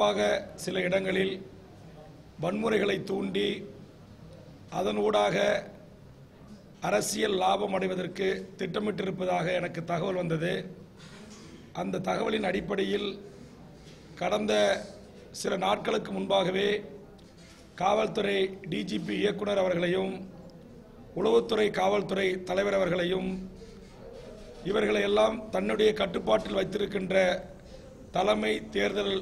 குறிப்பாக சில இடங்களில் வன்முறைகளை தூண்டி அதனூடாக அரசியல் லாபம் அடைவதற்கு திட்டமிட்டிருப்பதாக எனக்கு தகவல் வந்தது. அந்த தகவலின் அடிப்படையில் கடந்த சில நாட்களுக்கு முன்பாகவே காவல்துறை டிஜிபி இயக்குனர் அவர்களையும் உளவுத்துறை காவல்துறை தலைவர் அவர்களையும் இவர்களை எல்லாம் தன்னுடைய கட்டுப்பாட்டில் வைத்திருக்கின்ற தலைமை தேர்தல்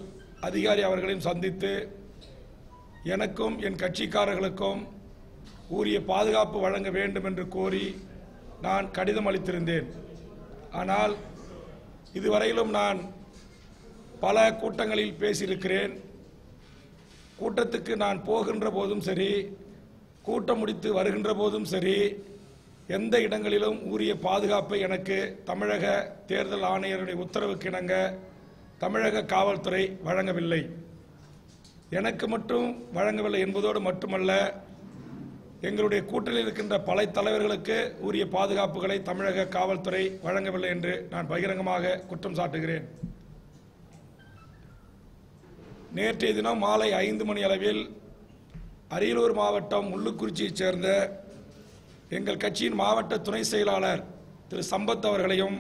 அதிகாரி அவர்களையும் சந்தித்து எனக்கும் என் கட்சிக்காரர்களுக்கும் உரிய பாதுகாப்பு வழங்க வேண்டும் என்று கோரி நான் கடிதம் அளித்திருந்தேன். ஆனால் இதுவரையிலும் நான் பல கூட்டங்களில் பேசியிருக்கிறேன். கூட்டத்துக்கு நான் போகின்ற போதும் சரி கூட்டம் முடித்து வருகின்ற போதும் சரி எந்த இடங்களிலும் உரிய பாதுகாப்பை எனக்கு தமிழக தேர்தல் ஆணையருடைய உத்தரவுக்கு இணங்க தமிழக காவல்துறை வழங்கவில்லை. எனக்கு மட்டும் வழங்கவில்லை என்பதோடு மட்டுமல்ல எங்களுடைய கூட்டணியில் இருக்கின்ற பல தலைவர்களுக்கு உரிய பாதுகாப்புகளை தமிழக காவல்துறை வழங்கவில்லை என்று நான் பகிரங்கமாக குற்றம் சாட்டுகிறேன். நேற்றைய தினம் மாலை ஐந்து மணி அளவில் அரியலூர் மாவட்டம் முள்ளுக்குறிச்சியைச் சேர்ந்த எங்கள் கட்சியின் மாவட்ட துணை செயலாளர் திரு சம்பத் அவர்களையும்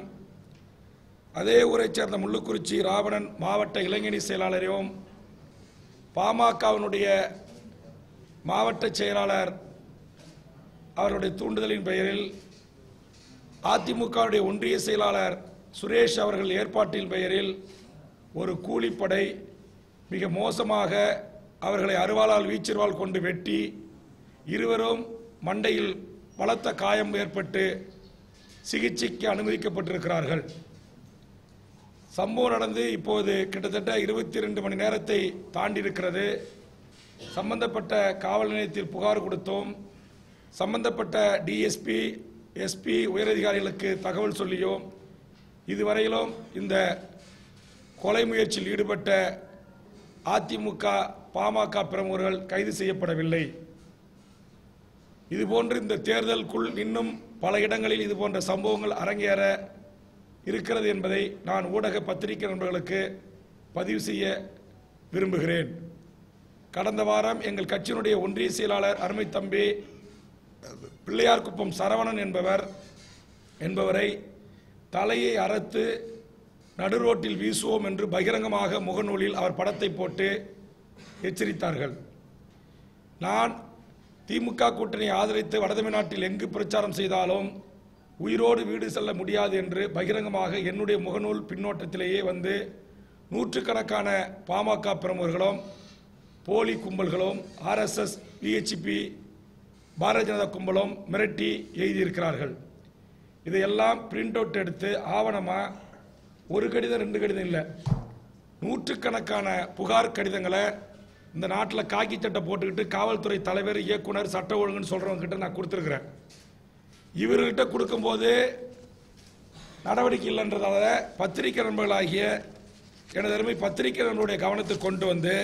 அதே ஊரைச் சேர்ந்த முள்ளுக்குறிச்சி ராவணன் மாவட்ட இளைஞணி செயலாளரையும் பாமகவினுடைய மாவட்ட செயலாளர் அவருடைய தூண்டுதலின் பெயரில் அதிமுகவுடைய ஒன்றிய செயலாளர் சுரேஷ் அவர்கள் ஏற்பாட்டின் பெயரில் ஒரு கூலிப்படை மிக மோசமாக அவர்களை அருவாளால் வீச்சிறுவால் கொண்டு வெட்டி இருவரும் மண்டையில் பலத்த காயம் ஏற்பட்டு சிகிச்சைக்கு அனுமதிக்கப்பட்டிருக்கிறார்கள். சம்பவம் நடந்து இப்போது கிட்டத்தட்ட இருபத்தி ரெண்டு மணி நேரத்தை தாண்டி இருக்கிறது சம்பந்தப்பட்ட காவல் நிலையத்தில் புகார் கொடுத்தோம். சம்பந்தப்பட்ட டிஎஸ்பி எஸ்பி உயரதிகாரிகளுக்கு தகவல் சொல்லியோம். இதுவரையிலும் இந்த கொலை முயற்சியில் ஈடுபட்ட அதிமுக பாமக பிரமுகர்கள் கைது செய்யப்படவில்லை. இதுபோன்று இந்த தேர்தலுக்குள் இன்னும் பல இடங்களில் இது போன்ற சம்பவங்கள் அரங்கேற இருக்கிறது என்பதை நான் ஊடக பத்திரிகை நண்பர்களுக்கு பதிவு செய்ய விரும்புகிறேன். கடந்த வாரம் எங்கள் கட்சியினுடைய ஒன்றிய செயலாளர் அருமை தம்பி பிள்ளையார்குப்பம் சரவணன் என்பவர் என்பவரை தலையை அறுத்து நடுரோட்டில் வீசுவோம் என்று பகிரங்கமாக முகநூலில் அவர் படத்தை போட்டு எச்சரித்தார்கள். நான் திமுக கூட்டணியை ஆதரித்து வடதமிழ்நாட்டில் எங்கு பிரச்சாரம் செய்தாலும் உயிரோடு வீடு செல்ல முடியாது என்று பகிரங்கமாக என்னுடைய முகநூல் பின்னோட்டத்திலேயே வந்து நூற்றுக்கணக்கான பாமக பிரமுகர்களும் போலி கும்பல்களும் ஆர்எஸ்எஸ் விஹெச்பி பாரதிய ஜனதா கும்பலும் மிரட்டி எழுதியிருக்கிறார்கள். இதையெல்லாம் பிரிண்ட் அவுட் எடுத்து ஆவணமாக ஒரு கடிதம் ரெண்டு கடிதம் இல்லை. நூற்றுக்கணக்கான புகார் கடிதங்களை இந்த நாட்டில் காக்கி சட்டை போட்டுக்கிட்டு காவல்துறை தலைவர் இயக்குனர் சட்ட ஒழுங்குன்னு சொல்கிறவங்க கிட்ட நான் கொடுத்துருக்குறேன். இவர்கிட்ட கொடுக்கும்போது நடவடிக்கை இல்லைன்றதால பத்திரிகை நண்பர்களாகிய எனது அருமை பத்திரிகை நண்பருடைய கவனத்துக்கு கொண்டு வந்து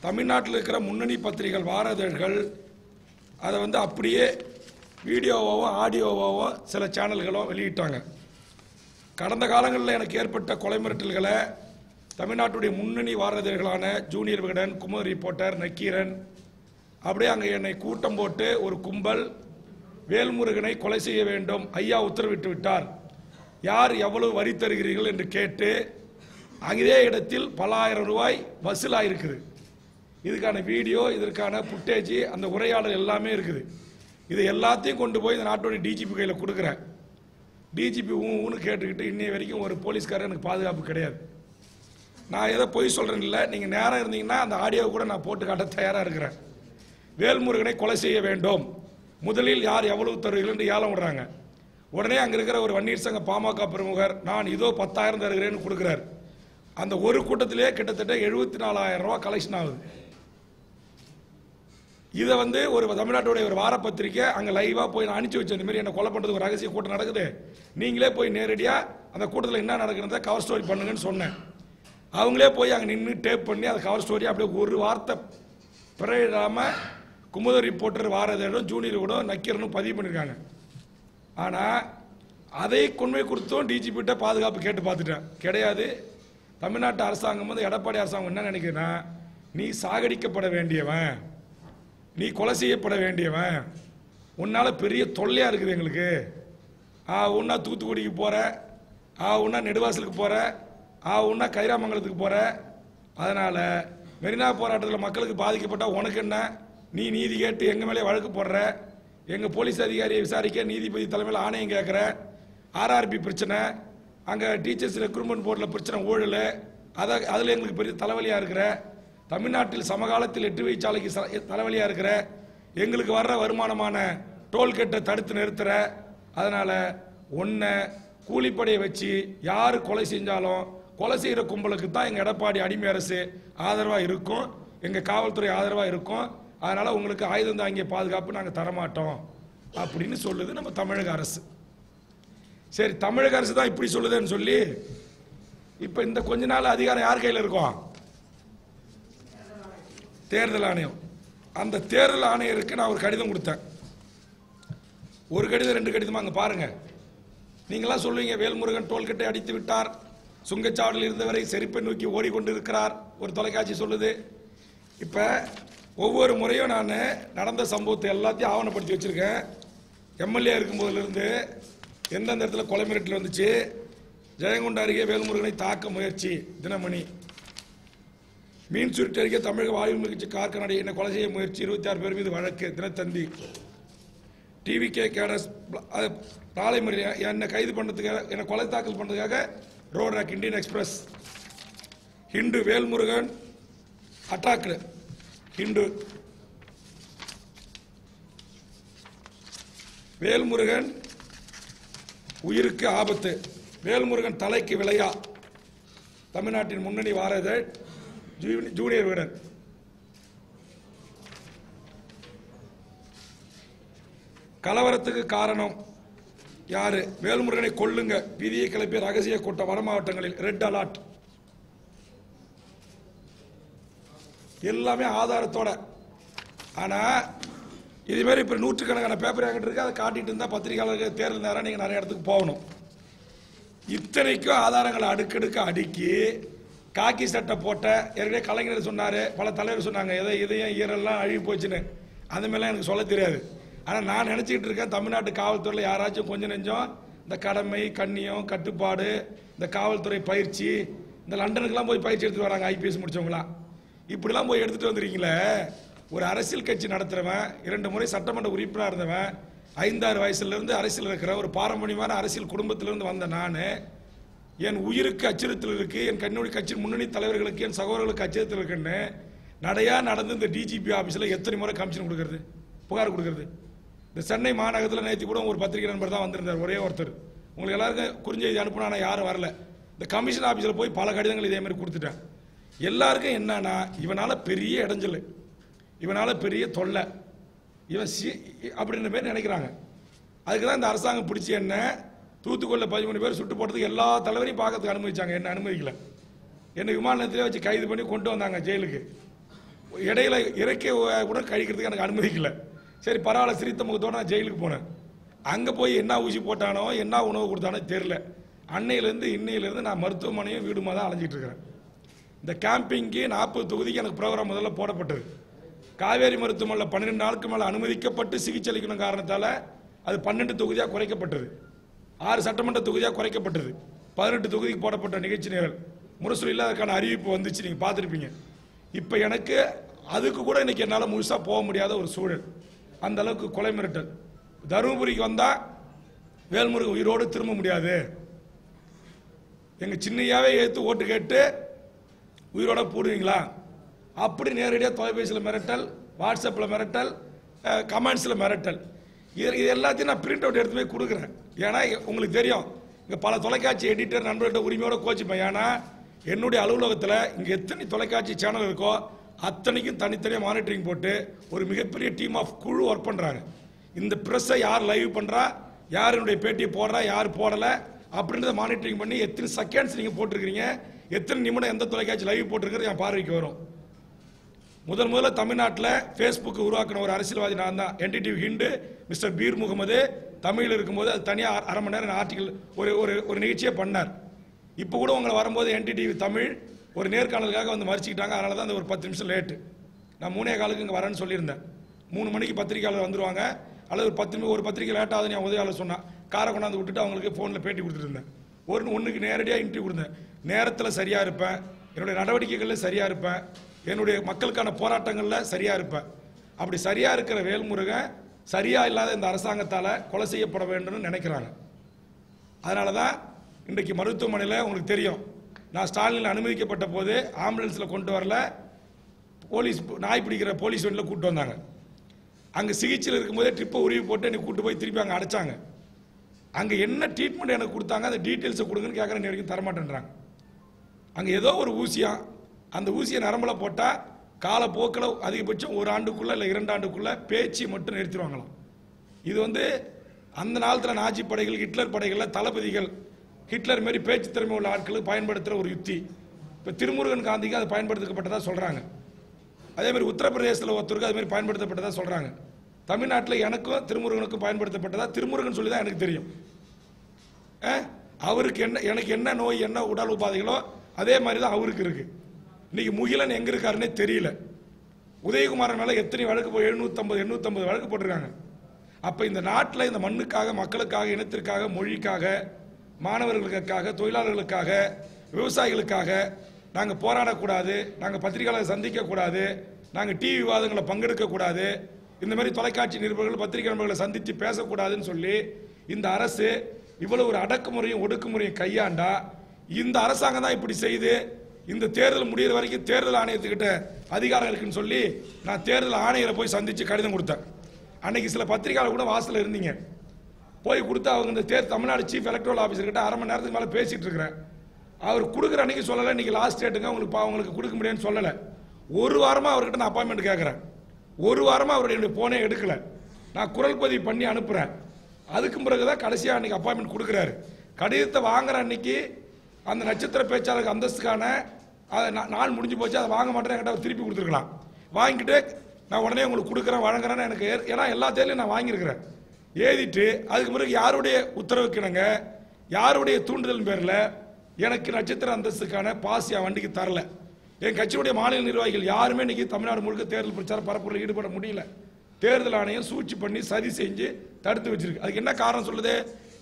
தமிழ்நாட்டில் இருக்கிற முன்னணி பத்திரிகைகள் வார இதழ்கள் அதை வந்து அப்படியே வீடியோவாகவும் ஆடியோவாகவும் சில சேனல்களும் வெளியிட்டாங்க. கடந்த காலங்களில் எனக்கு ஏற்பட்ட கொலை மிரட்டல்களை தமிழ்நாட்டுடைய முன்னணி வாரதர்களான ஜூனியர் விகடன் குமுத ரிப்போர்ட்டர் நக்கீரன் அப்படியே அங்கே என்னை கூட்டம் போட்டு ஒரு கும்பல் வேல்முருகனை கொலை செய்ய வேண்டும். ஐயா உத்தரவிட்டு விட்டார். யார் எவ்வளவு வரி தருகிறீர்கள் என்று கேட்டு அங்கே இடத்தில் பல ஆயிரம் ரூபாய் வசூலாயிருக்குது. இதுக்கான வீடியோ இதற்கான புட்டேஜ் அந்த உரையாடல் எல்லாமே இருக்குது. இது எல்லாத்தையும் கொண்டு போய் இந்த நாட்டுடைய டிஜிபி கையில் கொடுக்குறேன். டிஜிபி ஊன்னு கேட்டுக்கிட்டு இன்னைய வரைக்கும் ஒரு போலீஸ்காரர் எனக்கு பாதுகாப்பு கிடையாது. நான் எதை பொய் சொல்கிறேன் இல்லை நீங்கள் நேரம் இருந்தீங்கன்னா அந்த ஆடியோவை கூட நான் போட்டு காட்ட தயாராக இருக்கிறேன். வேல்முருகனை கொலை செய்ய வேண்டும். முதலில் யார் எவ்வளவு தருவீர்கள் என்று ஏலம் விடுறாங்க. உடனே அங்கே இருக்கிற ஒரு வன்னீர் சங்க பாமக பிரமுகர் நான் இதோ பத்தாயிரம் தருகிறேன்னு கொடுக்குறாரு. அந்த ஒரு கூட்டத்திலே கிட்டத்தட்ட எழுபத்தி நாலாயிரம் ரூபா கலெக்ஷன் ஆகுது. இதை வந்து ஒரு தமிழ்நாட்டுடைய ஒரு வார பத்திரிக்கை அங்கே லைவாக போய் நான் அனுப்பிச்சு வச்சேன். இந்த மாதிரி என்ன கொலை பண்ணுறதுக்கு ஒரு ரகசிய கூட்டம் நடக்குது. நீங்களே போய் நேரடியாக அந்த கூட்டத்தில் என்ன நடக்கிறத கவர் ஸ்டோரி பண்ணுங்கன்னு சொன்னேன். அவங்களே போய் அங்கே நின்று டேப் பண்ணி அந்த கவர் ஸ்டோரி அப்படியே ஒரு வார்த்தை பிறையிடாமல் குமுத ரிப்போர்ட்டர் வாரதேடும் ஜூனியர் கூட நக்கீரனும் பதிவு பண்ணியிருக்காங்க ஆனால் அதை கொண்மை கொடுத்தும் டிஜிபிட்ட பாதுகாப்பு கேட்டு பார்த்துட்டேன். கிடையாது. தமிழ்நாட்டு அரசாங்கம் வந்து எடப்பாடி அரசாங்கம் என்ன நினைக்குதுன்னா நீ சாகடிக்கப்பட வேண்டியவன். நீ கொலை செய்யப்பட வேண்டியவன். உன்னால் பெரிய தொல்லையாக இருக்குது எங்களுக்கு. ஆ உன்னா தூத்துக்குடிக்கு போகிற ஆ உன்னா நெடுவாசலுக்கு போகிற ஆ உன்னா கைராமங்கலத்துக்கு போகிற அதனால் மெரினா போராட்டத்தில் மக்களுக்கு பாதிக்கப்பட்டால் உனக்கு என்ன? நீ நீதி கேட்டு எங்கள் மேலே வழக்கு போடுற? எங்கள் போலீஸ் அதிகாரியை விசாரிக்க நீதிபதி தலைமையில் ஆணையம் கேட்குற? ஆர்ஆர்பி பிரச்சனை. அங்கே டீச்சர்ஸ் ரெக்ரூட்மெண்ட் போர்டில் பிரச்சனை ஊழல். அதை அதில் எங்களுக்கு பெரிய தலைவலியாக இருக்கிற. தமிழ்நாட்டில் சமகாலத்தில் எட்டு வயிற்சாலைக்கு ச- இருக்கிற. எங்களுக்கு வர்ற வருமானமான டோல்கேட்டை தடுத்து நிறுத்துகிற அதனால் ஒன்றை கூலிப்படையை வச்சு யார் கொலை செஞ்சாலும் கொலை செய்கிற கும்பலுக்கு தான் எங்கள் எடப்பாடி அடிமை அரசு ஆதரவாக இருக்கும். எங்கள் காவல்துறை ஆதரவாக இருக்கும். அதனால் உங்களுக்கு ஆயுதம் தாங்கிய பாதுகாப்பு நாங்கள் தரமாட்டோம் அப்படின்னு சொல்லுது நம்ம தமிழக அரசு. சரி தமிழக அரசு தான் இப்படி சொல்லுதுன்னு சொல்லி இப்போ இந்த கொஞ்ச நாள் அதிகாரம் யார் கையில் இருக்கும் தேர்தல் ஆணையம். அந்த தேர்தல் ஆணையருக்கு நான் ஒரு கடிதம் கொடுத்தேன். ஒரு கடிதம் ரெண்டு கடிதமாக அங்கே பாருங்கள் நீங்களாம் சொல்லுவீங்க வேல்முருகன் டோல்கட்டை அடித்து விட்டார். சுங்கச்சாவடியில் இருந்தவரை செருப்பை நோக்கி ஓடிக்கொண்டு இருக்கிறார் ஒரு தொலைக்காட்சி சொல்லுது. இப்போ ஒவ்வொரு முறையும் நான் நடந்த சம்பவத்தை எல்லாத்தையும் ஆவணப்படுத்தி வச்சுருக்கேன். எம்எல்ஏ இருக்கும்போதுலேருந்து எந்தெந்த இடத்துல கொலை மிரட்டல் வந்துச்சு ஜெயங்கொண்ட அருகே வேல்முருகனை தாக்க முயற்சி தினமணி. மீன் சுருட்டு அருகே தமிழக வாயு மிகச்சி கார்கனடை என்னை கொலை செய்ய முயற்சி இருபத்தி ஆறு பேர் மீது வழக்கு தினத்தந்தி. டிவி கே கேடஸ் நாளை முறையில் என்னை கைது பண்ணுறதுக்காக என்னை கொலை தாக்கல் பண்ணுறதுக்காக road rock Indian Express. Hindu Velmurugan attacked. இன்று வேல்முருகன் உயிருக்கு ஆபத்து. வேல்முருகன் தலைக்கு விளையா தமிழ்நாட்டின் முன்னணி வாரதழ் ஜூனி- ஜூனியர் வீரர். கலவரத்துக்கு காரணம் யாரு? வேல்முருகனை கொல்லுங்க. விதியை கிளப்பிய ரகசிய கூட்டம் வட மாவட்டங்களில். ரெட் அலர்ட் எல்லாமே ஆதாரத்தோட. ஆனால் இதுமாரி இப்போ நூற்றுக்கணக்கான பேப்பர் என்கிட்ட இருக்கு. அதை காட்டிட்டு இருந்தால் பத்திரிகையாளர்கள் தேர்தல் நேரம் நீங்கள் நிறைய இடத்துக்கு போகணும். இத்தனைக்கும் ஆதாரங்களை அடுக்கடுக்க அடுக்கி காக்கி சட்டை போட்ட ஏற்கனவே கலைஞர் சொன்னார் பல தலைவர் சொன்னாங்க எதை இதயம் ஈரெல்லாம் அழுகி போச்சுன்னு. அந்த எனக்கு சொல்ல தெரியாது. ஆனால் நான் நினச்சிக்கிட்டு இருக்கேன் தமிழ்நாட்டு காவல்துறையில் யாராச்சும் கொஞ்சம் நெஞ்சம் இந்த கடமை கண்ணியம் கட்டுப்பாடு இந்த காவல்துறை பயிற்சி இந்த லண்டனுக்குலாம் போய் பயிற்சி எடுத்துட்டு வராங்க ஐபிஎஸ் முடிச்சவங்களாம் இப்படிலாம் போய் எடுத்துட்டு வந்துருக்கீங்களே? ஒரு அரசியல் கட்சி நடத்துறவன் இரண்டு முறை சட்டமன்ற உறுப்பினராக இருந்தவன் ஐந்தாறு வயசுலேருந்து அரசியல் இருக்கிற ஒரு பாரம்பரியமான அரசியல் குடும்பத்திலிருந்து வந்த நான் என் உயிருக்கு அச்சுறுத்தல் இருக்குது என் கண்ணூடி கட்சியின் முன்னணி தலைவர்களுக்கு என் சகோதரர்களுக்கு அச்சுறுத்தல் இருக்குன்னு நடையாக நடந்து இந்த டிஜிபி ஆஃபீஸில் எத்தனை முறை கமிஷன் கொடுக்குறது புகார் கொடுக்குறது. இந்த சென்னை மாநகரத்தில் நேற்று கூட ஒரு பத்திரிகை நண்பர் தான் வந்திருந்தார் ஒரே ஒருத்தர். உங்களுக்கு எல்லாருக்கும் குறிஞ்செய்தி அனுப்புனா ஆனால் யாரும் வரல. இந்த கமிஷன் ஆஃபீஸில் போய் பல கடிதங்கள் இதே மாதிரி கொடுத்துட்டேன். எல்லாருக்கும் என்னன்னா இவனால பெரிய இடைஞ்சல் இவனால பெரிய தொல்லை. இவன் சி அப்படின்ற பேர் நினைக்கிறாங்க. அதுக்கு தான் இந்த அரசாங்கம் பிடிச்சி என்ன தூத்துக்குடியில் பதிமூணு பேர் சுட்டு போட்டதுக்கு எல்லா தலைவரையும் பார்க்கறதுக்கு அனுமதிச்சாங்க. என்ன அனுமதிக்கல? என்னை விமான நிலையத்திலே வச்சு கைது பண்ணி கொண்டு வந்தாங்க ஜெயிலுக்கு. இடையில இறக்கை கூட கழிக்கிறதுக்கு எனக்கு அனுமதிக்கல. சரி பரவாயில்ல சிரித்த முகத்தோட நான் ஜெயிலுக்கு போனேன். அங்கே போய் என்ன ஊசி போட்டானோ என்ன உணவு கொடுத்தானோ தெரில அன்னையிலேருந்து இன்னையிலேருந்து நான் மருத்துவமனையும் வீடுமா தான் அலைஞ்சிட்டு இருக்கிறேன். இந்த கேம்பிங்க்கு நாற்பது தொகுதிக்கு எனக்கு ப்ரோக்ராம் முதல்ல போடப்பட்டது. காவேரி மருத்துவமனையில் பன்னிரெண்டு நாளுக்கு மேலே அனுமதிக்கப்பட்டு சிகிச்சை அளிக்கணும் காரணத்தால் அது பன்னெண்டு தொகுதியாக குறைக்கப்பட்டது. ஆறு சட்டமன்ற தொகுதியாக குறைக்கப்பட்டது. பதினெட்டு தொகுதிக்கு போடப்பட்ட நிகழ்ச்சி நிரல். முரசொலியில் அதற்கான அறிவிப்பு வந்துச்சு நீங்கள் பார்த்துருப்பீங்க. இப்போ எனக்கு அதுக்கு கூட இன்றைக்கி என்னால் முழுசாக போக முடியாத ஒரு சூழல். அந்த அளவுக்கு கொலை மிரட்டல். தருமபுரிக்கு வந்தால் வேல்முருகன் உயிரோடு திரும்ப முடியாது. எங்கள் சின்னையாவே ஏற்று ஓட்டு கேட்டு உயிரோட போடுவீங்களா? அப்படி நேரடியாக தொலைபேசியில் மிரட்டல் வாட்ஸ்அப்பில் மிரட்டல் கமெண்ட்ஸில் மிரட்டல். இது இது எல்லாத்தையும் நான் பிரிண்ட் அவுட் எடுத்து போய் கொடுக்குறேன். ஏன்னா உங்களுக்கு தெரியும் இங்கே பல தொலைக்காட்சி எடிட்டர் நண்பர்கிட்ட உரிமையோட கோச்சிப்பேன். ஏன்னா என்னுடைய அலுவலகத்தில் இங்கே எத்தனை தொலைக்காட்சி சேனல் இருக்கோ அத்தனைக்கும் தனித்தனியாக மானிட்டரிங் போட்டு ஒரு மிகப்பெரிய டீம் ஆஃப் குழு ஒர்க் பண்ணுறாங்க இந்த ப்ரெஸ்ஸை யார் லைவ் பண்ணுறா யார் என்னுடைய பேட்டியை போடுறா யார் போடலை அப்படின்றத மானிட்டரிங் பண்ணி எத்தனை செகண்ட்ஸ் நீங்கள் போட்டிருக்கிறீங்க எத்தனை நிமிடம் எந்த தொலைக்காட்சி லைவ் போட்டிருக்கிறது என் பார்வைக்கு வரும். முதல் முதல்ல தமிழ்நாட்டில் ஃபேஸ்புக் உருவாக்கின ஒரு அரசியல்வாதி நான் தான். NDTV Hindu mister Peer Mohammed. தமிழில் இருக்கும்போது அது தனியாக அரை மணி நேரம் ஆர்டிக்கல் ஒரு ஒரு ஒரு நிகழ்ச்சியை பண்ணார். இப்போ கூட உங்களை வரும்போது என்டிடிவி தமிழ் ஒரு நேர்காணலுக்காக வந்து மறிச்சிக்கிட்டாங்க. அதனால தான் அந்த ஒரு பத்து நிமிஷம் லேட்டு நான் மூணே காலுக்கு இங்கே வரேன்னு சொல்லியிருந்தேன். மூணு மணிக்கு பத்திரிக்கையாளர் வந்துருவாங்க. அல்லது ஒரு பத்து நிமிஷம் ஒரு பத்திரிக்கை லேட்டாக நான் உதவியாளர் சொன்னேன். காரை கொண்டாந்து விட்டுட்டு அவங்களுக்கு ஃபோனில் பேட்டி கொடுத்துருந்தேன் ஒன்று ஒரு ஒன்றுக்கு நேரடியாக இன்டர்வியூ கொடுத்தேன். நேரத்தில் சரியாக இருப்பேன். என்னுடைய நடவடிக்கைகளில் சரியாக இருப்பேன். என்னுடைய மக்களுக்கான போராட்டங்களில் சரியாக இருப்பேன். அப்படி சரியாக இருக்கிற வேல்முருகன் சரியாக இல்லாத இந்த அரசாங்கத்தால் கொலை செய்யப்பட வேண்டும்னு நினைக்கிறாங்க அதனால தான் இன்றைக்கு மருத்துவமனையில் உங்களுக்கு தெரியும். நான் ஸ்டாலினில் அனுமதிக்கப்பட்ட போது ஆம்புலன்ஸில் கொண்டு வரல. போலீஸ் நாய் பிடிக்கிற போலீஸ் வண்டியில் கூட்டு வந்தாங்க. அங்கே சிகிச்சையில் இருக்கும்போதே ட்ரிப்பை உருவி போட்டு என்னை கூட்டு போய் திருப்பி அங்கே அடைச்சாங்க. அங்கே என்ன ட்ரீட்மெண்ட் எனக்கு கொடுத்தாங்க அந்த டீட்டெயில்ஸை கொடுங்கன்னு கேட்குறேன் நீ வரைக்கும் தரமாட்டேன்றாங்க. அங்கே ஏதோ ஒரு ஊசியா அந்த ஊசியை நரம்பில் போட்டால் காலப்போக்கில் அதிகபட்சம் ஒரு ஆண்டுக்குள்ளே இல்லை இரண்டு ஆண்டுக்குள்ளே பேச்சு மட்டும் நிறுத்திடுவாங்களாம். இது வந்து அந்த நாளத்தில் நாஜி படைகள் ஹிட்லர் படைகளில் தளபதிகள் ஹிட்லர் மாரி பேச்சு திறமை உள்ள ஆட்களுக்கு பயன்படுத்துகிற ஒரு யுக்தி இப்போ திருமுருகன் காந்திக்கு அது பயன்படுத்தப்பட்டதாக சொல்கிறாங்க அதே மாதிரி உத்தரப்பிரதேசத்தில் ஒருத்தருக்கு அதுமாதிரி பயன்படுத்தப்பட்டதாக சொல்கிறாங்க தமிழ்நாட்டில் எனக்கும் திருமுருகனுக்கும் பயன்படுத்தப்பட்டதா? திருமுருகன் சொல்லி தான் எனக்கு தெரியும். அவருக்கு என்ன எனக்கு என்ன நோய் என்ன உடல் உபாதைகளோ அதே மாதிரி தான் அவருக்கு இருக்கு. இன்னைக்கு முகிலன் எங்க இருக்காருன்னே தெரியல. உதயகுமாரன் மேலே எத்தனை வழக்கு போய் எழுநூத்தம்பது எண்ணூத்தம்பது வழக்கு போட்டிருக்காங்க. அப்போ இந்த நாட்டில் இந்த மண்ணுக்காக மக்களுக்காக இனத்திற்காக மொழிக்காக மாணவர்களுக்காக தொழிலாளர்களுக்காக விவசாயிகளுக்காக நாங்கள் போராடக்கூடாது நாங்கள் பத்திரிகையாளர் சந்திக்கக்கூடாது நாங்கள் டிவி விவாதங்களை பங்கெடுக்கக்கூடாது இந்த மாதிரி தொலைக்காட்சி நிருபர்கள் பத்திரிகை நண்பர்களை சந்தித்து பேசக்கூடாதுன்னு சொல்லி இந்த அரசு இவ்வளவு ஒரு அடக்குமுறையும் ஒடுக்குமுறையும் கையாண்டா இந்த அரசாங்கம் தான் இப்படி செய்து இந்த தேர்தல் முடிகிற வரைக்கும் தேர்தல் ஆணையத்துக்கிட்ட அதிகாரம் இருக்குன்னு சொல்லி நான் தேர்தல் ஆணையரை போய் சந்தித்து கடிதம் கொடுத்தேன். அன்னைக்கு சில பத்திரிகையாளர் கூட வாசலில் இருந்தீங்க. போய் கொடுத்து அவங்க இந்த தேர் தமிழ்நாடு சீஃப் எலக்ட்ரல் ஆஃபீஸர்கிட்ட அரை மணி நேரத்துக்கு மேலே பேசிகிட்டு இருக்கிறேன். அவர் கொடுக்குற அன்னைக்கு சொல்லலை இன்னைக்கு லாஸ்ட் டேட்டுங்க உங்களுக்கு அவங்களுக்கு கொடுக்க முடியும்னு சொல்லலை. ஒரு வாரமாக அவர்கிட்ட நான் அப்பாயின்மெண்ட் கேட்குறேன். ஒரு வாரமாக அவருடைய என்னுடைய போனே எடுக்கல. நான் குரல் பதிவு பண்ணி அனுப்புகிறேன் அதுக்கு பிறகுதான் கடைசியாக அன்றைக்கி அப்பாயின்மெண்ட் கொடுக்குறாரு. கடிதத்தை வாங்குற அன்னைக்கு அந்த நட்சத்திர பேச்சாளருக்கு அந்தஸ்துக்கான அதை நான் நாள் முடிஞ்சு போச்சு அதை வாங்க மாட்டேன் என்கிட்ட திருப்பி கொடுத்துருக்கலாம். வாங்கிட்டு நான் உடனே உங்களுக்கு கொடுக்குறேன் வழங்குறேன்னு எனக்கு ஏன்னா எல்லா தேர்தலையும் நான் வாங்கியிருக்கிறேன். எழுதிட்டு அதுக்கு பிறகு யாருடைய உத்தரவுக்கிணங்க யாருடைய தூண்டுதல் பேரில் எனக்கு நட்சத்திர அந்தஸ்துக்கான பாஸ் என் வண்டிக்கு தரலை. என் கட்சியுடைய மாநில நிர்வாகிகள் யாருமே இன்னைக்கு தமிழ்நாடு முழுக்க தேர்தல் பிரச்சார பரப்புரையில் ஈடுபட முடியல. தேர்தல் ஆணையம் சூழ்ச்சி பண்ணி சதி செஞ்சு தடுத்து வச்சிருக்கு. அதுக்கு என்ன காரணம் சொல்லுது?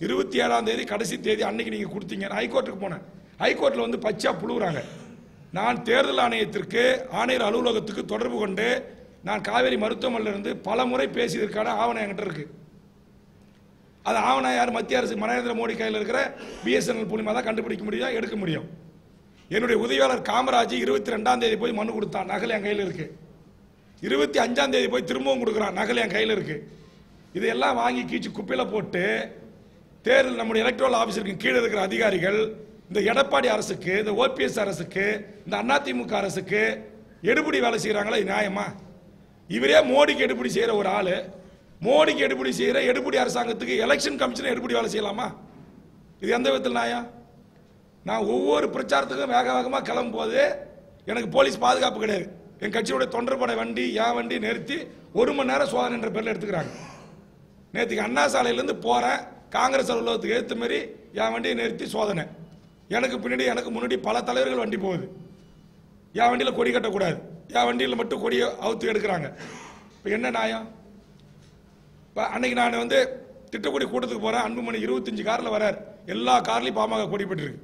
இருபத்தி ஏழாம் தேதி கடைசி தேதி அன்னைக்கு நீங்கள் கொடுத்தீங்க. நான் ஹைகோர்ட்டுக்கு போனேன். ஹைகோர்ட்டில் வந்து பச்சா புழுவுறாங்க நான் தேர்தல் ஆணையத்திற்கு ஆணையர் அலுவலகத்துக்கு தொடர்பு கொண்டு நான் காவேரி மருத்துவமனையிலிருந்து பல முறை பேசியதற்கான ஆவணம் என்கிட்ட இருக்கு. அது ஆவணம் யார்? மத்திய அரசு நரேந்திர மோடி கையில் இருக்கிற பிஎஸ்என்எல் மூலியமாக தான் கண்டுபிடிக்க முடியும் எடுக்க முடியும். என்னுடைய உதவியாளர் காமராஜ் இருபத்தி ரெண்டாம் தேதி போய் மனு கொடுத்தான் நகல் என் கையில் இருக்கு. இருபத்தி அஞ்சாம் தேதி போய் திரும்பவும் கொடுக்குறான் நகல் என் கையில் இருக்கு. இதையெல்லாம் வாங்கி கீச்சு குப்பையில் போட்டு தேர்தல் நம்முடைய எலக்ட்ரல் ஆஃபீஸருக்கு கீழே இருக்கிற அதிகாரிகள் இந்த எடப்பாடி அரசுக்கு இந்த ஓபிஎஸ் அரசுக்கு இந்த அதிமுக அரசுக்கு எடுபடி வேலை செய்கிறாங்களா நியாயமா? இவரே மோடிக்கு எடுபடி செய்கிற ஒரு ஆள். மோடிக்கு எடுபடி செய்கிற எடுபடி அரசாங்கத்துக்கு எலெக்ஷன் கமிஷன் எடுபடி வேலை செய்யலாமா? இது எந்த விதத்தில் நியாயம்? நான் ஒவ்வொரு பிரச்சாரத்துக்கும் வேக வேகமாக கிளம்பும் போது எனக்கு போலீஸ் பாதுகாப்பு கிடையாது. என் கட்சியோட தொண்டர்படை வண்டி என் வண்டி நிறுத்தி ஒரு மணி நேரம் சோதனை என்ற பேரில் எடுத்துக்கிறாங்க. நேற்றுக்கு அண்ணா சாலையிலேருந்து போகிறேன் காங்கிரஸ் அலுவலகத்துக்கு ஏற்ற மாரி என் வண்டியை நிறுத்தி சோதனை. எனக்கு பின்னாடி எனக்கு முன்னாடி பல தலைவர்கள் வண்டி போகுது. என் வண்டியில் கொடி கட்டக்கூடாது. என் வண்டியில் மட்டும் கொடியை அவுத்து எடுக்கிறாங்க. இப்போ என்ன நியாயம்? இப்போ அன்னைக்கு நான் வந்து திட்டக்குடி கூட்டத்துக்கு போகிறேன் அன்புமணி இருபத்தஞ்சு காரில் வரார். எல்லா கார்லேயும் பாமக கொடி பெற்றிருக்கு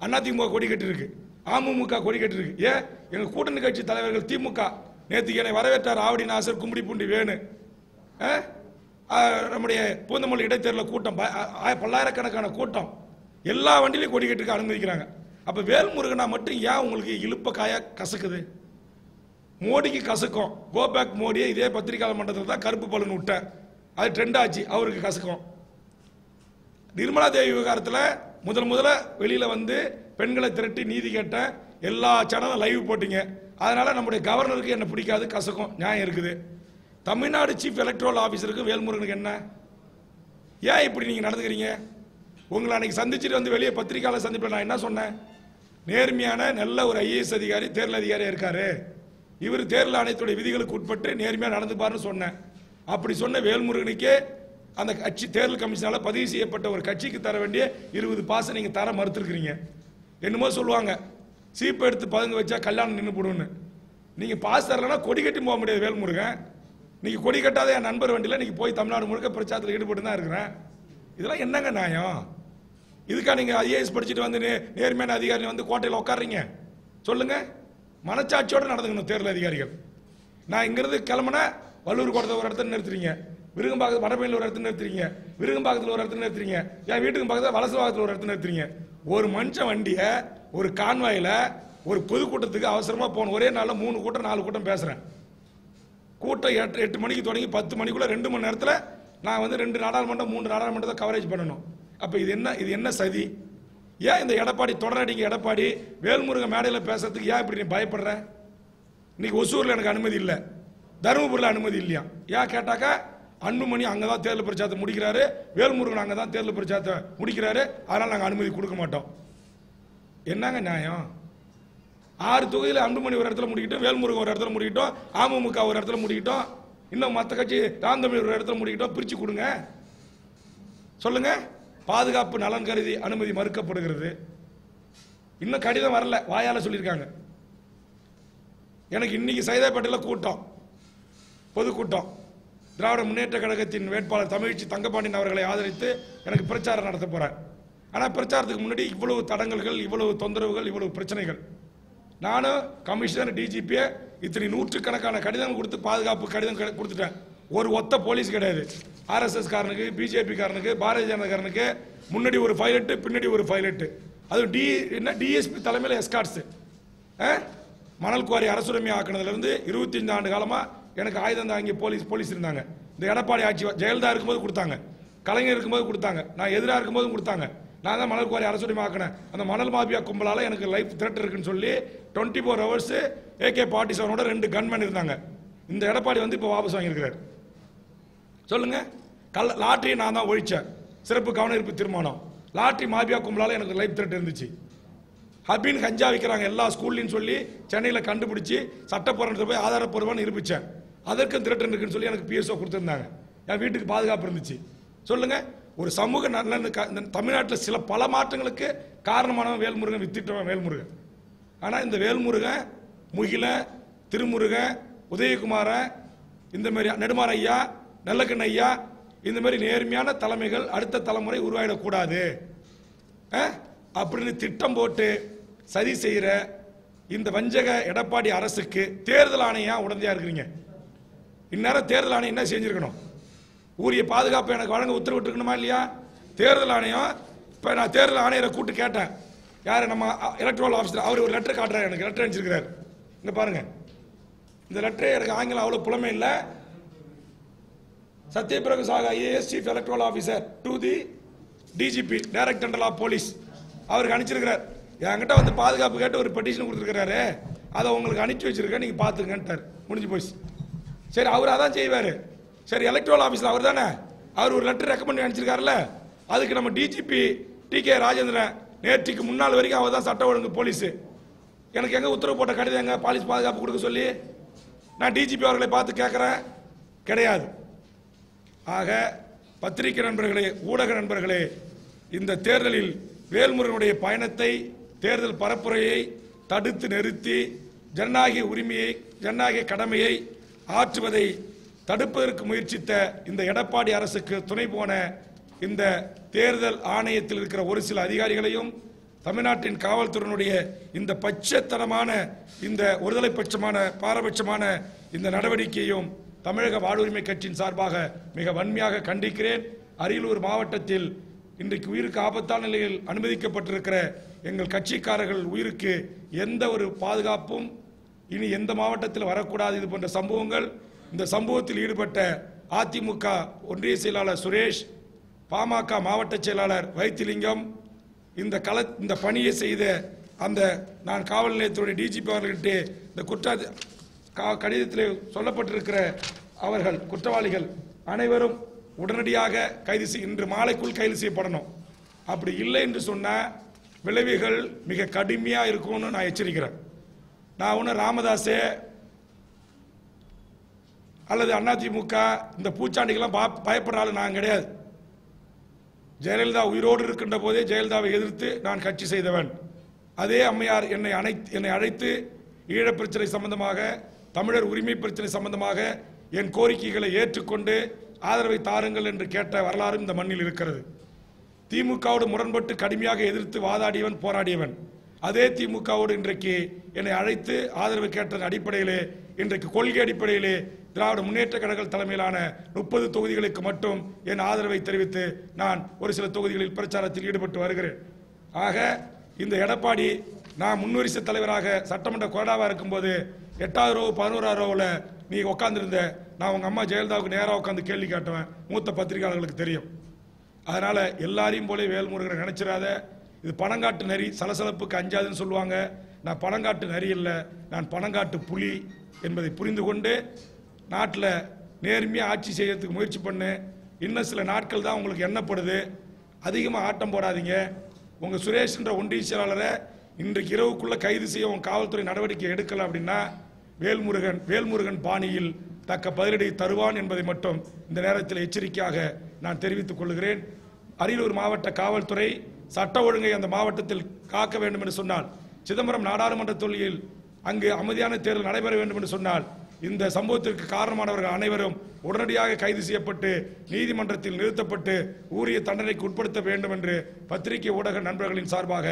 அதிமுக கொடி கட்டிருக்கு அமமுக கொடி கட்டிருக்கு ஏன்? எங்கள் கூட்டணி கட்சி தலைவர்கள் திமுக. நேற்று என்னை வரவேற்றார் ஆவடி நாசர் கும்படி பூண்டி வேணு. ஆ? நம்முடைய பூந்தமல்லி இடைத்தேர்தல் கூட்டம் ப- பல்லாயிரக்கணக்கான கூட்டம். எல்லா வண்டியிலையும் கொடி கட்டிருக்க அனுமதிக்கிறாங்க. அப்போ வேல்முருகனா மட்டும் ஏன் உங்களுக்கு இழுப்ப காய கசக்குது? மோடிக்கு கசக்கும். கோபேக் மோடியை இதே பத்திரிகையாளர் மன்றத்தில் தான் கருப்பு பலன் விட்டேன். அது ட்ரெண்ட் ஆச்சு. அவருக்கு கசக்கும். நிர்மலா தேவி விவகாரத்தில் முதல் முதல்ல வெளியில் வந்து பெண்களை திரட்டி நீதி கேட்ட எல்லா சேனலும் லைவ் போட்டிங்க. அதனால் நம்முடைய கவர்னருக்கு என்ன பிடிக்காது கசக்கும் நியாயம் இருக்குது. தமிழ்நாடு சீஃப் எலக்ட்ரல் ஆஃபீஸருக்கு வேல்முருகனுக்கு என்ன? ஏன் இப்படி நீங்கள் நடந்துக்கிறீங்க? உங்களை அன்னைக்கு சந்திச்சுட்டு வந்து வெளியே பத்திரிக்கையாளர் சந்திப்பில் நான் என்ன சொன்னேன்? நேர்மையான நல்ல ஒரு ஐஏஎஸ் அதிகாரி தேர்தல் அதிகாரியாக இருக்கார். இவர் தேர்தல் ஆணையத்துடைய விதிகளுக்கு உட்பட்டு நேர்மையாக நடந்துப்பாருன்னு சொன்னேன். அப்படி சொன்ன வேல்முருகனுக்கே அந்த கட்சி தேர்தல் கமிஷனால் பதிவு செய்யப்பட்ட ஒரு கட்சிக்கு தர வேண்டிய இருபது பாசம் நீங்கள் தர மறுத்துருக்கிறீங்க. என்னமோ சொல்லுவாங்க சீப்பை எடுத்து பதுங்க வச்சா கல்யாணம் நின்று போடுன்னு நீங்கள் பாஸ் தரலன்னா கொடி கட்டி போக முடியாது வேல்முருகன். நீங்கள் கொடி கட்டாத என் நண்பர் வண்டியில் இன்றைக்கி போய் தமிழ்நாடு முழுக்க பிரச்சாரத்தில் ஈடுபட்டு தான் இருக்கிறேன். இதெல்லாம் என்னங்க நியாயம்? இதுக்கா நீங்கள் ஐஏஎஸ் படிச்சுட்டு வந்து நே- நேர்மையான அதிகாரி வந்து கோட்டையில் உட்கார்றீங்க சொல்லுங்கள் மனச்சாட்சியோடு நடந்துக்கணும் தேர்தல் அதிகாரிகள். நான் இங்கேருந்து கிளம்புனா வல்லூர் கோட்டத்தை ஒரு இடத்துல நிறுத்துறீங்க. விருகம்பாக்கத்தில் வடபழனியில் ஒரு இடத்துல நிறுத்துறீங்க. விருகம்பாக்கத்தில் ஒரு இடத்துல நிறுத்துறீங்க. என் வீட்டுக்கு பக்கத்தில் வலசவாக்கத்தில் ஒரு இடத்துல நிறுத்துறீங்க. ஒரு மனுஷன் வண்டியை ஒரு கான்வாயில் ஒரு பொதுக்கூட்டத்துக்கு அவசரமா போகணும். ஒரே நாள்ல மூணு கூட்டம் நாலு கூட்டம் பேசுறேன். கூட்டம் எட்டு எட்டு மணிக்கு தொடங்கி பத்து மணிக்குள்ள ரெண்டு மணி நேரத்தில் நான் வந்து ரெண்டு நாடாளுமன்றம் மூன்று நாடாளுமன்றத்தை கவரேஜ் பண்ணணும். அப்போ இது என்ன இது என்ன சதி? ஏன் இந்த எடப்பாடி தொடரடிங்க எடப்பாடி? வேல்முருகன் மேடையில் பேசுறதுக்கு ஏன் இப்படி நீ பயப்படுற? இன்னைக்கு ஒசூரில் எனக்கு அனுமதி இல்லை. தருமபுரியில் அனுமதி இல்லையா? ஏன் கேட்டாக்கா அன்புமணி அங்கே தான் தேர்தல் பிரச்சாரத்தை முடிக்கிறாரு. வேல்முருகன் அங்கே தான் தேர்தல் பிரச்சாரத்தை முடிக்கிறாரு. அதனால் நாங்கள் அனுமதி கொடுக்க மாட்டோம். என்னங்க நியாயம்? ஆறு தொகுதியில் அன்புமணி ஒரு இடத்துல முடிக்கிட்டோம் வேல்முருகன் ஒரு இடத்துல முடிக்கிட்டோம் அமமுக ஒரு இடத்துல முடிக்கிட்டோம் இன்னும் மற்ற கட்சி ராந்தமிழ் ஒரு இடத்துல முடிக்கிட்டோம் பிரித்து கொடுங்க. சொல்லுங்க. பாதுகாப்பு நலன் கருதி அனுமதி மறுக்கப்படுகிறது. இன்னும் கடிதம் வரல. வாயால் சொல்லியிருக்காங்க. எனக்கு இன்னைக்கு சைதாப்பேட்டையில் கூட்டம். பொதுக்கூட்டம். திராவிட முன்னேற்ற கழகத்தின் வேட்பாளர் தமிழ்ச்சி தங்கபாண்டியன் அவர்களை ஆதரித்து எனக்கு பிரச்சாரம் நடத்த போகிறேன் ஆனால் பிரச்சாரத்துக்கு முன்னாடி இவ்வளவு தடங்கல்கள் இவ்வளவு தொந்தரவுகள் இவ்வளவு பிரச்சனைகள். நானும் கமிஷனர் டிஜிபியை இத்தனை நூற்றுக்கணக்கான கடிதம் கொடுத்து பாதுகாப்பு கடிதம் கொடுத்துட்டேன். ஒரு ஒத்த போலீஸ் கிடையாது. ஆர்எஸ்எஸ் காரனுக்கு பிஜேபி காரனுக்கு பாரதிய ஜனதா காரனுக்கு முன்னாடி ஒரு பைலட்டு பின்னாடி ஒரு பைலட்டு. அது டி என்ன டிஎஸ்பி தலைமையில் எஸ்கார்ட்ஸ் மணல் குவாரி அரசுரிமை ஆக்கினதுலேருந்து இருபத்தி ஐந்து ஆண்டு காலமாக எனக்கு ஆயுதம் தாங்கிய போலீஸ் போலீஸ் இருந்தாங்க. இந்த எடப்பாடி ஆட்சி ஜெயலலிதா இருக்கும்போது கொடுத்தாங்க. கலைஞர் இருக்கும்போது கொடுத்தாங்க. நான் எதிராக இருக்கும்போதும் கொடுத்தாங்க. நான் தான் மணல் குவாரி அரசுரிமை ஆக்கினேன். அந்த மணல் மாபியா கும்பலால் எனக்கு லைஃப் த்ரெட் இருக்குன்னு சொல்லி twenty four hours AK forty செவனோட ரெண்டு கன்மேன் இருந்தாங்க. இந்த எடப்பாடி வந்து இப்போ வாபஸ் வாங்கியிருக்கிறார். சொல்லுங்கள் கல் லாட்ரியை நான் தான் ஒழித்தேன் சிறப்பு கவனிப்பு தீர்மானம். லாட்ரி மாபியா கும்பலால் எனக்கு லைஃப் த்ரெட் இருந்துச்சு. ஹபின் கஞ்சா விற்கிறாங்க எல்லா ஸ்கூல்லையும் சொல்லி சென்னையில் கண்டுபிடிச்சி சட்டப்பூரணத்தை போய் ஆதாரப்பூர்வம் இருப்பிச்சேன் அதற்கும் திரட்டன் இருக்குன்னு சொல்லி எனக்கு பிஎஸ்ஓ கொடுத்துருந்தாங்க. என் வீட்டுக்கு பாதுகாப்பு இருந்துச்சு. சொல்லுங்க ஒரு சமூக நல்ல தமிழ்நாட்டில் சில பல மாற்றங்களுக்கு காரணமானவன் வேல்முருகன் வித்திட்டவன் வேல்முருகன். ஆனால் இந்த வேல்முருகன் முகில திருமுருகன் உதயகுமாரன் இந்த மாதிரி நெடுமாற ஐயா நல்லக்கண் ஐயா இந்த மாதிரி நேர்மையான தலைமைகள் அடுத்த தலைமுறை உருவாயிடக்கூடாது. அப்படின்னு திட்டம் போட்டு சதி செய்கிற இந்த வஞ்சக எடப்பாடி அரசுக்கு தேர்தல் ஆணையம் உடந்தையா இருக்கிறீங்க. இந்நேரம் தேர்தல் ஆணையம் என்ன செஞ்சுருக்கணும்? உரிய பாதுகாப்பு எனக்கு வழங்க உத்தரவிட்டுருக்கணுமா இல்லையா? தேர்தல் ஆணையம் இப்போ நான் தேர்தல் ஆணையரை கூட்டு கேட்டேன். யார் நம்ம எலக்ட்ரல் ஆஃபீஸர் அவர் ஒரு லெட்டர் காட்டுறாரு எனக்கு லெட்டர் அனுப்பிச்சிருக்கிறார். இங்க பாருங்கள் இந்த லெட்டரே எனக்கு ஆங்கிலம் அவ்வளோ புலமை இல்லை. Satyabrata Sahoo IAS chief electoral officer to the DGP director general of police அவருக்கு அனுப்பிச்சிருக்கிறார். என்கிட்ட வந்து பாதுகாப்பு கேட்டு ஒரு பெட்டிஷன் கொடுத்துருக்கிறாரு. அதை உங்களுக்கு அனுப்பிச்சி வச்சிருக்கேன் நீங்கள் பாத்துங்கன்ட்டார் முடிஞ்சு போயிடுச்சு சரி அவர் அதான் செய்வார். சரி எலக்ட்ரல் ஆஃபீஸில் அவர் தானே? அவர் ஒரு லெட்டர் ரெக்கமெண்ட் பண்ணி அனுப்பிச்சிருக்காருல்ல? அதுக்கு நம்ம டிஜிபி டி கே ராஜேந்திரன் நேற்றுக்கு முன்னாள் வரைக்கும் அவர் தான் சட்ட ஒழுங்கு போலீஸு. எனக்கு எங்கே உத்தரவு போட்ட கடிதம் எங்கே பாலிஸ் பாதுகாப்பு கொடுக்க சொல்லி நான் டிஜிபி அவர்களை பார்த்து கேட்குறேன் கிடையாது. ஆக பத்திரிகை நண்பர்களே ஊடக நண்பர்களே இந்த தேர்தலில் வேல்முருகனுடைய பயணத்தை தேர்தல் பரப்புரையை தடுத்து நிறுத்தி ஜனநாயக உரிமையை ஜனநாயக கடமையை ஆற்றுவதை தடுப்பதற்கு முயற்சித்த இந்த எடப்பாடி அரசுக்கு துணை போன இந்த தேர்தல் ஆணையத்தில் இருக்கிற ஒரு சில அதிகாரிகளையும் தமிழ்நாட்டின் காவல்துறையினுடைய இந்த பட்சத்தனமான இந்த ஒருதலை பட்சமான பாரபட்சமான இந்த நடவடிக்கையும் தமிழக வாழ்வுரிமை கட்சியின் சார்பாக மிக வன்மையாக கண்டிக்கிறேன். அரியலூர் மாவட்டத்தில் இன்றைக்கு உயிருக்கு ஆபத்தான நிலையில் அனுமதிக்கப்பட்டிருக்கிற எங்கள் கட்சிக்காரர்கள் உயிருக்கு எந்த ஒரு பாதுகாப்பும் இனி எந்த மாவட்டத்தில் வரக்கூடாது இது போன்ற சம்பவங்கள் இந்த சம்பவத்தில் ஈடுபட்ட அதிமுக ஒன்றிய செயலாளர் சுரேஷ் பாமக மாவட்ட செயலாளர் வைத்திலிங்கம் இந்த கள இந்த பணியை செய்த அந்த நான் காவல் நிலையத்துடைய டிஜிபி அவர்கள்ட்ட இந்த குற்ற கா- கடிதத்தில் சொல்லப்பட்டிருக்கிற அவர்கள் குற்றவாளிகள் அனைவரும் உடனடியாக கைது செய் இன்று மாலைக்குள் கைது செய்யப்படணும். அப்படி இல்லை என்று சொன்ன விளைவுகள் மிக கடுமையாக இருக்கும்னு நான் எச்சரிக்கிறேன். நான் ஒன்றும் ராமதாஸே அல்லது அதிமுக இந்த பூச்சாண்டிக்கெல்லாம் பா- பயப்படுற ஆளு நான் கிடையாது. ஜெயலலிதா உயிரோடு இருக்கின்ற போதே ஜெயலலிதாவை எதிர்த்து நான் கட்சி செய்தவன். அதே அம்மையார் என்னை அனை என்னை அழைத்து ஈழப் பிரச்சனை சம்பந்தமாக தமிழர் உரிமை பிரச்சனை சம்பந்தமாக என் கோரிக்கைகளை ஏற்றுக்கொண்டு ஆதரவை தாருங்கள் என்று கேட்ட வரலாறும் இந்த மண்ணில் இருக்கிறது. திமுகவோடு முரண்பட்டு கடுமையாக எதிர்த்து வாதாடியவன் போராடியவன். அதே திமுகவோடு இன்றைக்கு என்னை அழைத்து ஆதரவு கேட்டதன் அடிப்படையிலே இன்றைக்கு கொள்கை அடிப்படையிலே திராவிட முன்னேற்ற கழக தலைமையிலான முப்பது தொகுதிகளுக்கு மட்டும் என் ஆதரவை தெரிவித்து நான் ஒரு சில தொகுதிகளில் பிரச்சாரத்தில் ஈடுபட்டு வருகிறேன். ஆக இந்த எடப்பாடி நான் முன்வரிசை தலைவராக சட்டமன்ற கொறடாவாக இருக்கும்போது எட்டாவது ரோ பதினோராவது ரோவில் நீ உட்காந்துருந்த நான் உங்கள் அம்மா ஜெயலலிதாவுக்கு நேராக உட்காந்து கேள்வி காட்டுவேன் மூத்த பத்திரிகையாளர்களுக்கு தெரியும். அதனால் எல்லாரையும் போல வேல்முருகனை நினைச்சிடாத இது பணங்காட்டு நரி சலசலப்புக்கு அஞ்சாதுன்னு சொல்லுவாங்க. நான் பணங்காட்டு நரி இல்லை நான் பணங்காட்டு புலி என்பதை புரிந்து கொண்டு நாட்டில் நேர்மையாக ஆட்சி செய்யறதுக்கு முயற்சி பண்ணு. இன்னும் சில நாட்கள் தான் உங்களுக்கு எண்ணப்படுது. அதிகமாக ஆட்டம் போடாதீங்க. உங்கள் சுரேஷ்ன்ற ஒன்றிய செயலாளரை இன்றைக்கு இரவுக்குள்ளே கைது செய்ய உங்கள் காவல்துறை நடவடிக்கை எடுக்கலை அப்படின்னா வேல்முருகன் வேல்முருகன் பாணியில் தக்க பதிலடி தருவான் என்பதை மட்டும் இந்த நேரத்தில் எச்சரிக்கையாக நான் தெரிவித்துக் கொள்கிறேன். அரியலூர் மாவட்ட காவல்துறை சட்ட ஒழுங்கை அந்த மாவட்டத்தில் காக்க வேண்டும் என்று சொன்னால் சிதம்பரம் நாடாளுமன்ற தொழிலில் அங்கு அமைதியான தேர்தல் நடைபெற வேண்டும் என்று சொன்னால் இந்த சம்பவத்திற்கு காரணமானவர்கள் அனைவரும் உடனடியாக கைது செய்யப்பட்டு நீதிமன்றத்தில் நிறுத்தப்பட்டு உரிய தண்டனைக்கு உட்படுத்த வேண்டும் என்று பத்திரிகை ஊடக நண்பர்களின் சார்பாக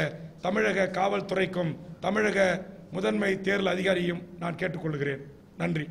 தமிழக காவல்துறைக்கும் தமிழக முதன்மை தேர்தல் அதிகாரியும் நான் கேட்டுக்கொள்கிறேன். நன்றி.